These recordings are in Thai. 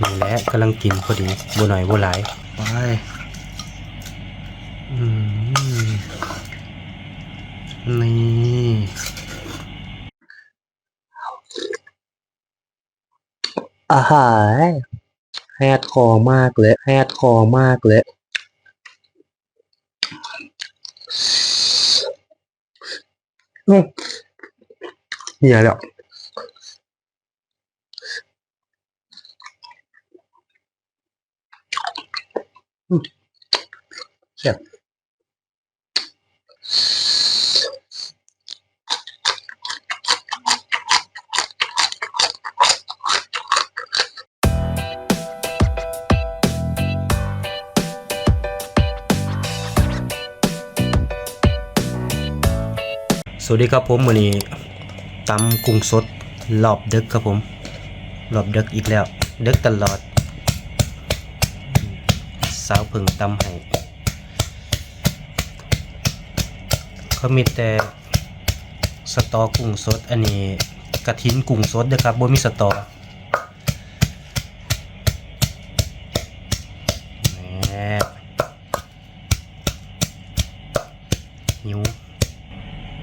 นี่แหละกำลังกินพอดีบัวหน่อยบัวหลายไปอืมนี่อาหารแฮดคอมากเลยแฮดคอมากเลยอืมเหี้ยแล้ว อืมแซ่บสวัสดีครับผมวันนี้ตำกุ้งสดรอบดึกครับผมรอบดึกอีกแล้วดึกตลอด เพึ่งตำให้เขามีแต่สตอกุ้งสด อันนี้กระถินกุ้งสดเด้อครับบ่มีสตอแหม่หิว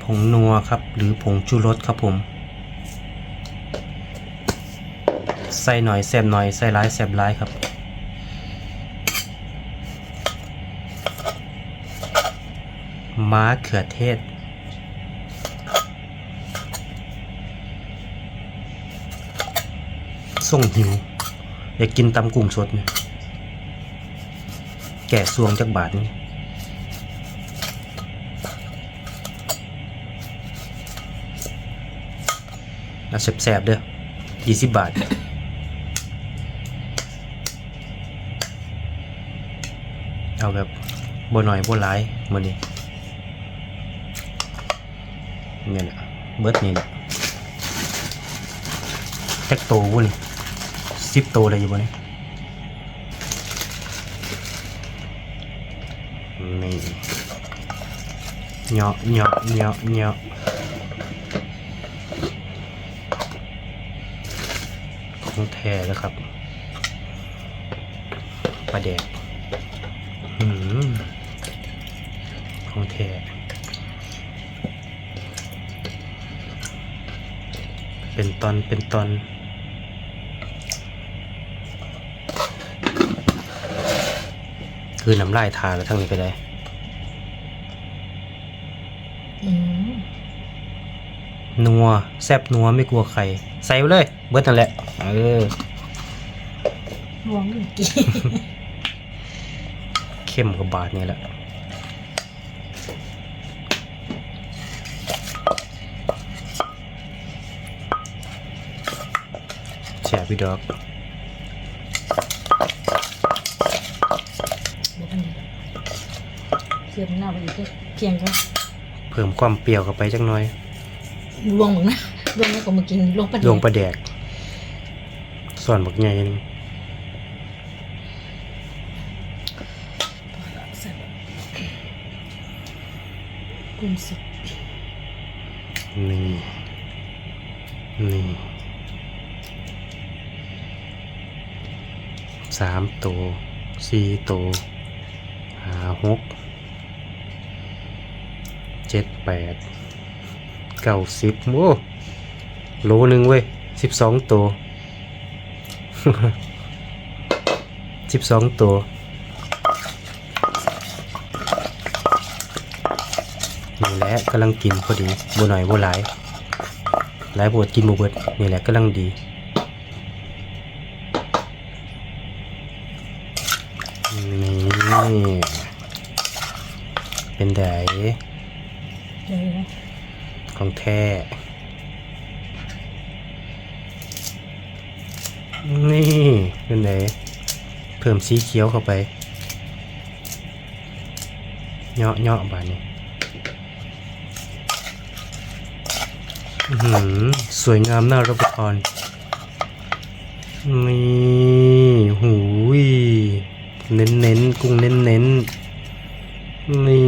ผงนัวครับ หรือผงชูรสครับผม ใส่หน่อยแซ่บหน่อย ใส่ร้ายแซ่บร้ายครับ ม้าเขือเทศ ส่งหิว อยากกินตำกุ้งสดเนี่ยแก่ซวงจากบาทนี่เอาแสบๆเด้อยี่สิบบาทเอาแบบบ่หน่อยบ่หลายมื้อนี้ เนี่ยแหละเบิร์ดนี่แหละแท็กโตวุ้นสิบโตเลยอยู่บ่นี่นี่เหยาะเหยาะเหยาะเหยาะของแท้แล้วครับปลาแดกหืมของแท้ เป็นตอนเป็นตอนคือน้ำลายทาแล้วทั้งนี้ก็ได้อืมนัว แซบนัวไม่กลัวใคร ใส่ไปเลย เบิดนั่นแหละ เออรวมกี่เข้มกับบาทนี่แหละ พี่ดอกเสียบหน้าไปอีกเพียงก็เพิ่มความเปรี้ยวเข้าไปจักหน่อยลวงเหมือนนะลวงแล้วก็มากินลวงปลาลงปลาแดกส่วนบักใหญ่หนึงกุ้งสดนี่นี่ามตัวสี่ตัวหาหกเจ็ดแปดเก้าสิบโอ้โลหนึ่งเว้ยสิบสองตัวสิบสองตัวนี่แหละกำลังกินพอดีบัวหน่อยบัวหลายหลายบวดกินบวเบิดนี่แหละกำลังดี นี่ เป็นไดของแท้นี่เป็นไดเพิ่มสีเขียวเข้าไปเหยาะเหยาะบานนี้สวยงามน่ารับประทานนี่หูย เน้นเน้นๆกุ้งเน้นเน้นๆนี่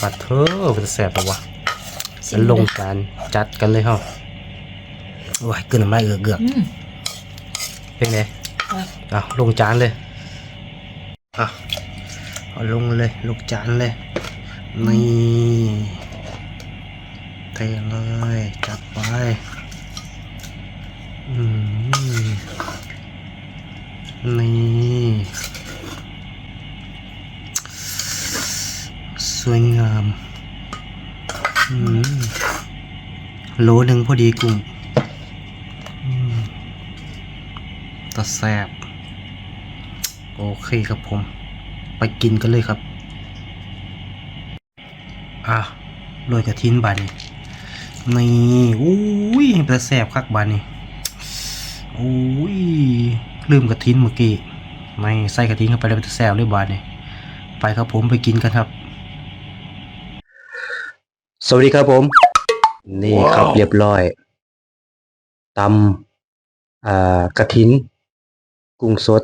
ปัดเถอะมันจะแสบปะวะจะลงการจัดกันเลยเฮาว้ายเกินน้ำลายเอือกเกือกอืมเป็นไงครับอะลงจานเลยอะเอาลงเลยลงจานเลยนี่เทเลยจับไปอืมนี่ สวยงามโลหนึ่งพอดีกุ้งอืมตะแซบโอเคครับผม ไปกินกันเลยครับ อะโรยกระทินบานนี่นี่อุ้ยแต่แสบคักบานนี่อุ้ยลืมกระทินเมื่อกี้ไม่ใส่กระทินเข้าไปแล้วป็นแต่แสบเลยบานนี่ไปครับผมไปกินกันครับ สวัสดีครับผม นี่ครับเรียบร้อยตำอ่ากระถิน กุ้งสด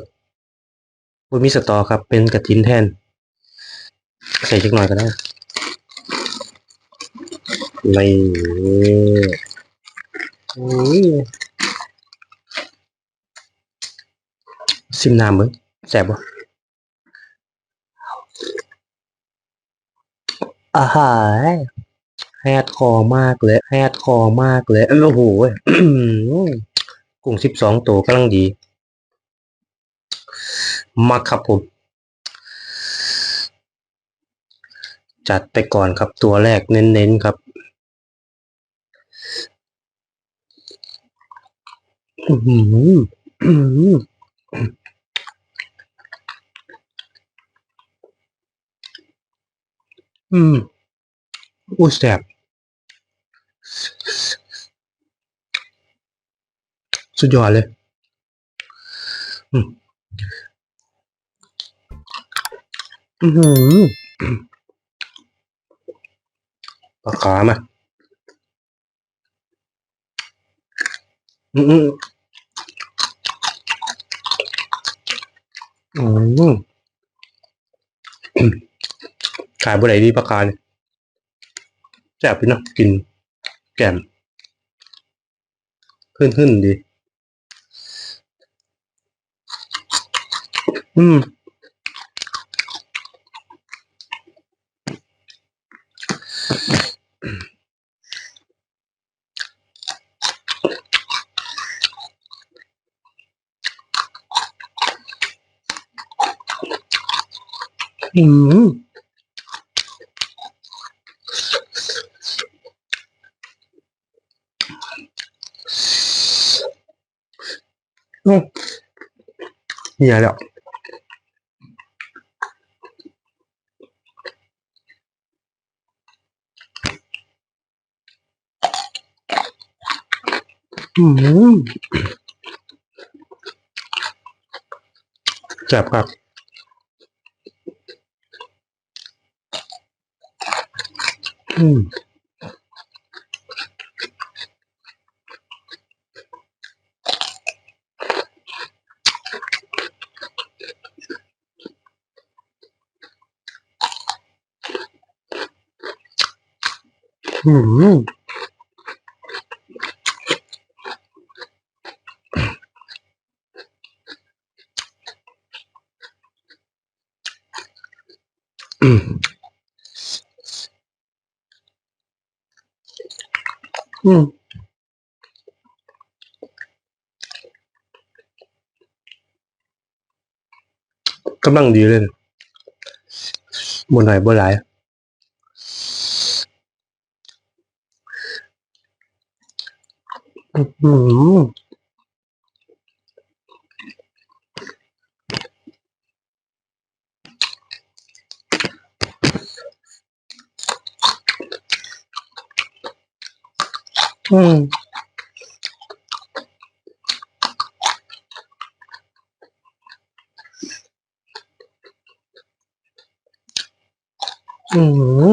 บนมีสตอครับ เป็นกระถินแทน ใส่จักหน่อยก็ได้ไม่อุ้ยซิมน้ำมึงแสบบ่อาหาร แฮดคอมากเลยแฮดคอมากเลยโอ้โหกุ้งสิบสองตัวกำลังดีมักครับผม จัดไปก่อนครับตัวแรกเน้นๆครับอื้อหืออื้อหืออืมอุ้ยแสบ สุดยอดเลยอืมอือหือปลาขามาอืมอืมอืมขายบ่ได้ดีปลาคาเนี่ยแซ่บพี่เนาะกินแกมขึ้นขึ้นดี อืมอืมโอ้เหี้ยแล้ว อืมแซ่บครับอืมอืม อืมกำลังดีเลยบนะบนไหนบนหลายอืม อืมอื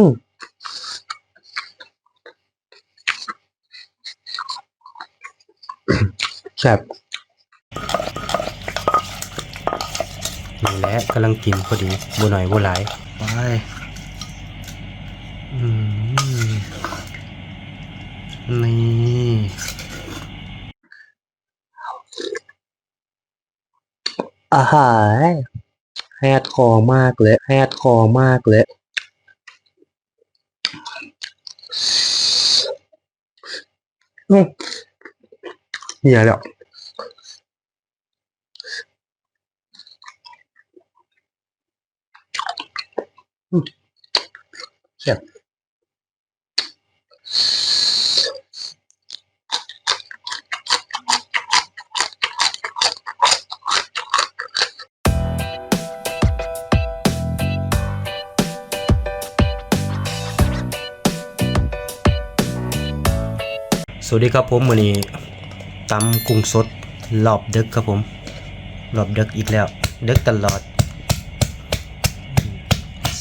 มแซ่บนี่แหละกำลังกินพอดีบัวหน่อยบัวหลายไปอืมนี่ อา หารแฮดคอมากเลยแฮดคอมากเลยอืมเหี้ยแล้วอืมเสียบ สวัสดีครับผมวันนี้ตำกุ้งสดรอบดึกครับผมรอบดึกอีกแล้วดึกตลอด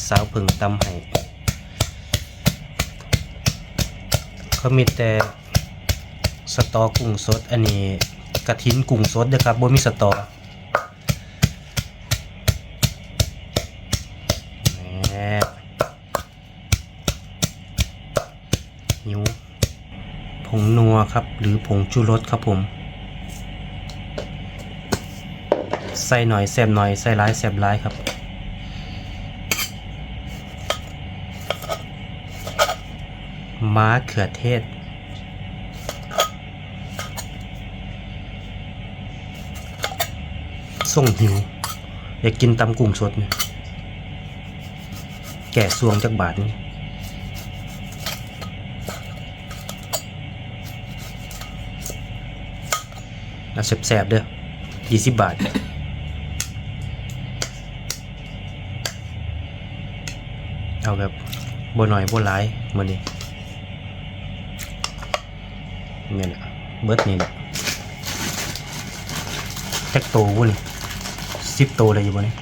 สาวเพึ่งตำให้เขามีแต่สตอกุ้งสดอันนี้กระทินกุ้งสดนะครับบ่มีสตอแหม่หิว ผงนัว ครับ หรือผงชูรสครับผม ใส่หน่อยแซ่บหน่อยใส่ร้ายแซ่บร้ายครับ ม้าเขือเทศ ส่งหิว อยากกินตำกุ้งสดเนี่ยแก่สวงจากบาทนี่ เอาแสบๆเด้อยี่สิบบาทเอาแบบบ่หน่อยบ่หลายมื้อนี้เนี่ยแหละเบิดนี่แหละแท็กโตวุ้นสิบโตเลยอยู่บ่นี่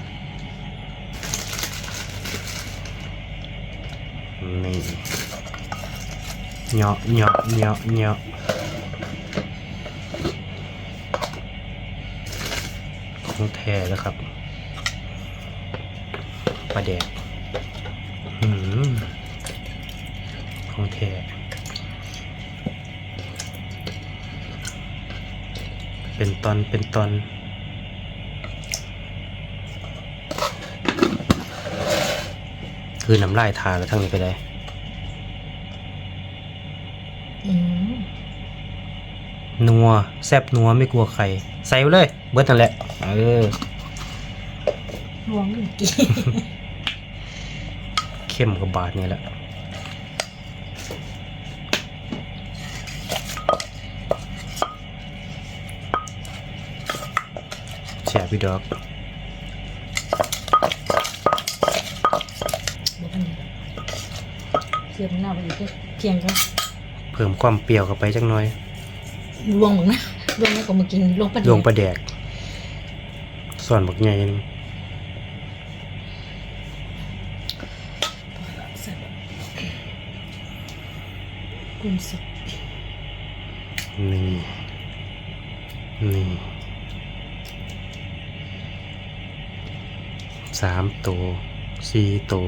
นี่เหยาะเหยาะเหยาะเหยาะ ของแท้แล้วครับปลาแดกอืมของแท้เป็นตอนเป็นตอนคือน้ำลายทาแล้วทั้งนี้ก็ได้ อืม นัวแซบนัวไม่กลัวใคร ใส่ไปเลย เบิร์ดนั่นแหละ เออลวงเมื่อกี้เข้มกับบาทนี่แหละแชร์พี่ดอกบอกอันนี้เสียบหน้าไปอีกก็เพียงก็เพิ่มความเปรี้ยวเข้าไปจักหน่อย ลวงมือนะลวงแล้วก็มากินลวงปลาลงปลาแดกส่วนบักใหญ่หนึงแซ่บกุ้งสดนี่นี่สามตัวสี่ตัว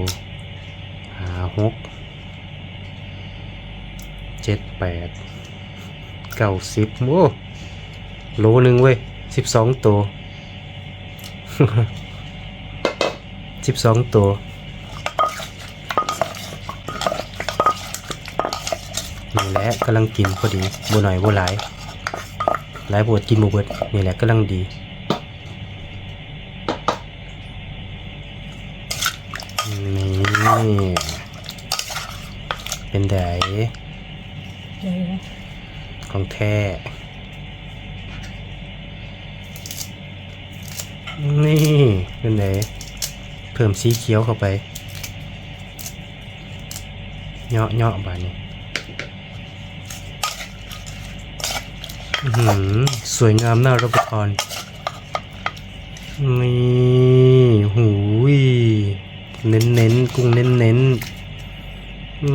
ห้าหกเจ็ดแปด เก้าสิบโอ้โลหนึ่งเว้ยสิบสองตัวสิบสองตัวนี่แหละกำลังกินพอดีบัวหน่อยบัหลาย หลายบวกินบวเบิดนี่แหละกำลังดีนี่เป็นไดเดี๋ ของแท้นี่เป็นไดเพิ่มสีเขียวเข้าไปเหยาะเหยาะบานนี้สวยงามน่ารับประทานนี่หูยเน้นเน้นกุ้งเน้นเน้น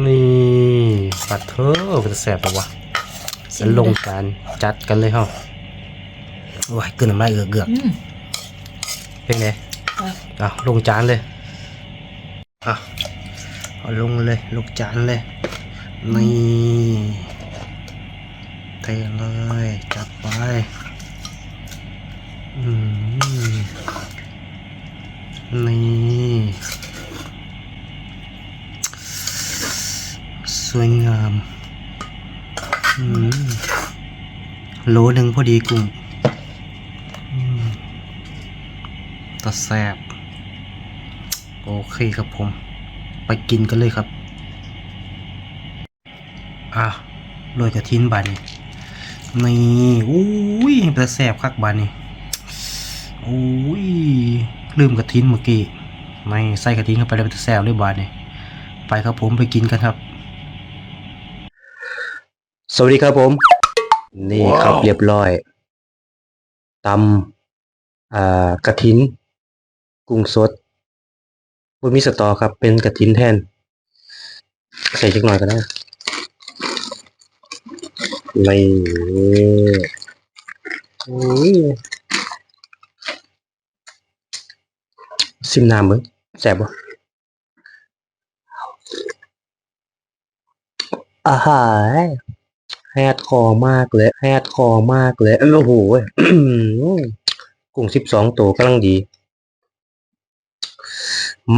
นี่ปัดเถอะมันจะแสบปะวะ ชิมแล้วลงดูนะการจัดกันเลยเฮาว้ายเกินน้ำลายเอือกเกือกอืมเป็นไงอะอะลงจานเลยอะเอาลงเลยลงจานเลยนี่เทเลยจัดไปอืมนี่สวยงามอืม โลหนึ่งพอดีกุ้งอืมตะแซบโอเคครับผม ไปกินกันเลยครับ อะโรยกระทินบานนี่นี่อุ้ยตะแซบคักบานนี่อุ้ยลืมกระทินเมื่อกี้ไม่ใส่กระทินเข้าไปแล้วเป็นตะแซบเลยบานนี่ไปครับผมไปกินกันครับ สวัสดีครับผม นี่ครับเรียบร้อยตำอ่ากระถิน กุ้งสดบนมีสตอครับ เป็นกระถินแทน ใส่จักหน่อยก็ได้ไม่โอ้ยซิมน้ำมึงแสบบ่อาหาร แฮดคอมากเลยแฮดคอมากเลยโอ้โหกุ้งสิบสองตัวกำลังดี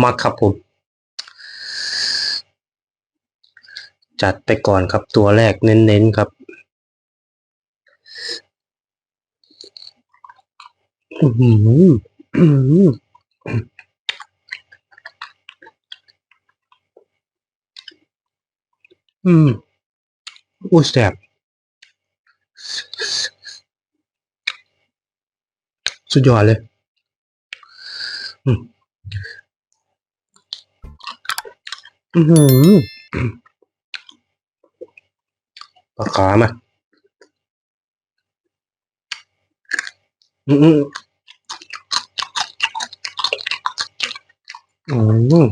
มักครับผม จัดไปก่อนครับตัวแรกเน้นๆครับอื้อหืออื้อหืออืมอุ้ยแสบ สุดยอดเลยอืมอือหือปลาขามาอืมอืมอืม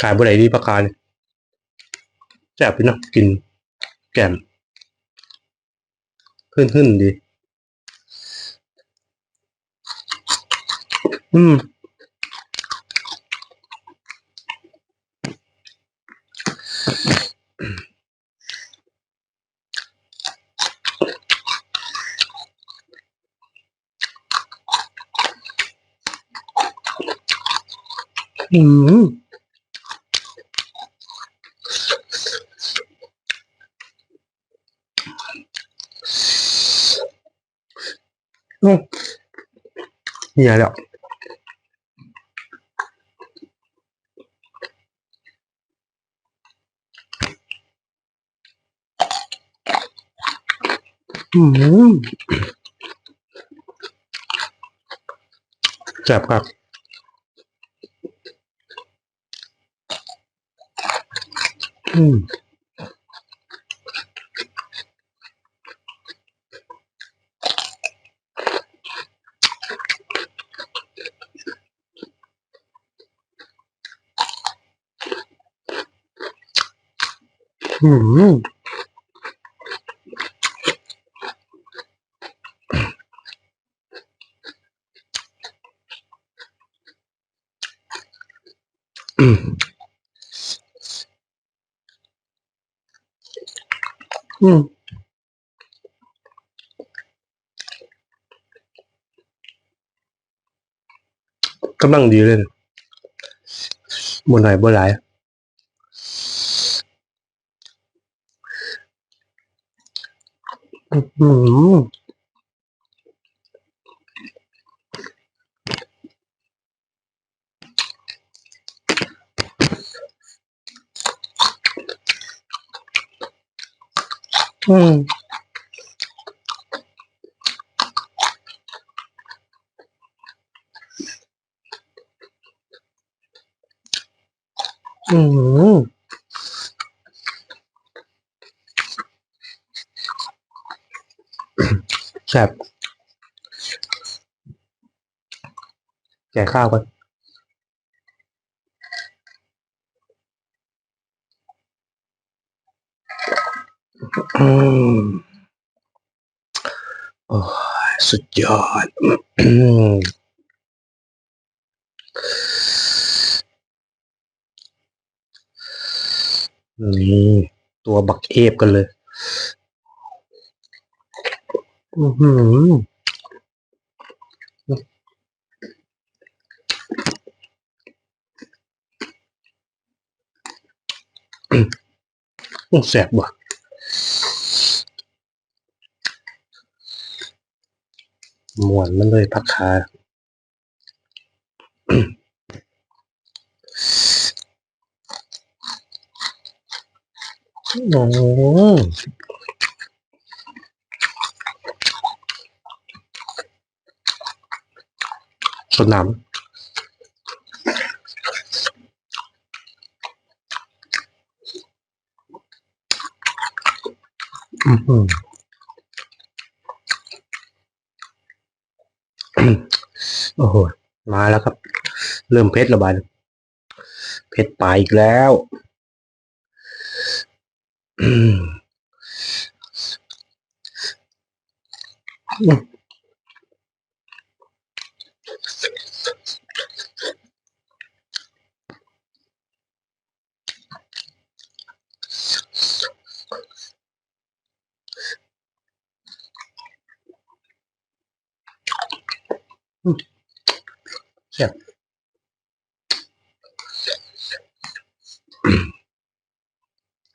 ขายบ่ได้ดีปลาคาเนี่ยแซ่บพี่เนาะกินแกมขึ้นขึ้นดี อืมอืมอืม แล้วอืมแซ่บครับอืมอืม กำลังดีเลยนะบนไหนบนหลายอืมอืม อืม แซ่บแกะข้าวกันอืมโอ้ยสุดยอดอืมนี่ ตัวบักเอฟกันเลย อือหือแสบว่ะมวนมันเลยพักคาโอ้ สดน้ำอือหือโอ้โห มาแล้วครับ เริ่มเพชรระบาดเพชรปลาอีกแล้วอืม แซ่บ